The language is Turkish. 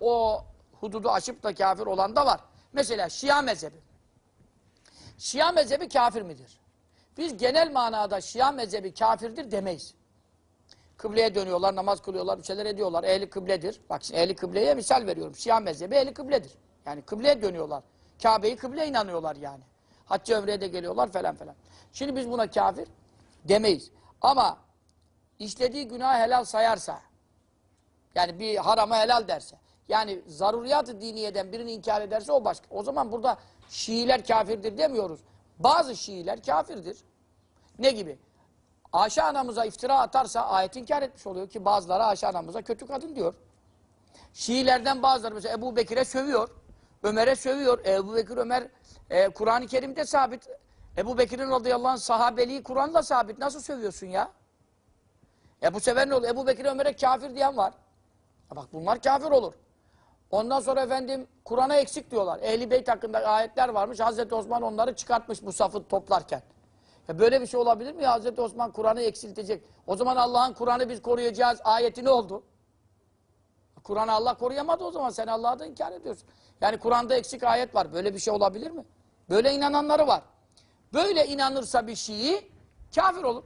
o hududu aşıp da kafir olan da var. Mesela Şia mezhebi. Şia mezhebi kafir midir? Biz genel manada Şia mezhebi kafirdir demeyiz. Kıbleye dönüyorlar, namaz kılıyorlar, bir şeyler ediyorlar. Ehli kıbledir. Bak şimdi ehli kıbleye misal veriyorum. Şia mezhebi ehli kıbledir. Yani kıbleye dönüyorlar. Kabe'yi kıble inanıyorlar yani. Hacca ömreye de geliyorlar falan falan. Şimdi biz buna kafir demeyiz. Ama işlediği günah helal sayarsa, yani bir harama helal derse, yani zaruriyat-ı diniyeden birini inkar ederse o başka. O zaman burada Şiiler kafirdir demiyoruz. Bazı Şiiler kafirdir. Ne gibi? Ayşe anamıza iftira atarsa ayet inkar etmiş oluyor ki bazıları Ayşe anamıza kötü kadın diyor. Şiilerden bazıları mesela Ebu Bekir'e sövüyor. Ömer'e sövüyor. Ebu Bekir Ömer e, Kur'an-ı Kerim'de sabit. Ebu Bekir'in radıyallahu anh sahabeliği Kur'an'da sabit. Nasıl sövüyorsun ya? E bu sefer ne oluyor? Ebu Bekir Ömer'e kafir diyen var. Ya bak bunlar kafir olur. Ondan sonra efendim Kur'an'a eksik diyorlar. Ehli Beyt hakkında ayetler varmış. Hazreti Osman onları çıkartmış bu safı toplarken. Ya böyle bir şey olabilir mi ya? Hazreti Osman Kur'an'ı eksiltecek. O zaman Allah'ın Kur'an'ı biz koruyacağız ayeti ne oldu? Kur'an'ı Allah koruyamadı o zaman. Sen Allah'ı da inkar ediyorsun. Yani Kur'an'da eksik ayet var. Böyle bir şey olabilir mi? Böyle inananları var. Böyle inanırsa bir Şii kafir olur.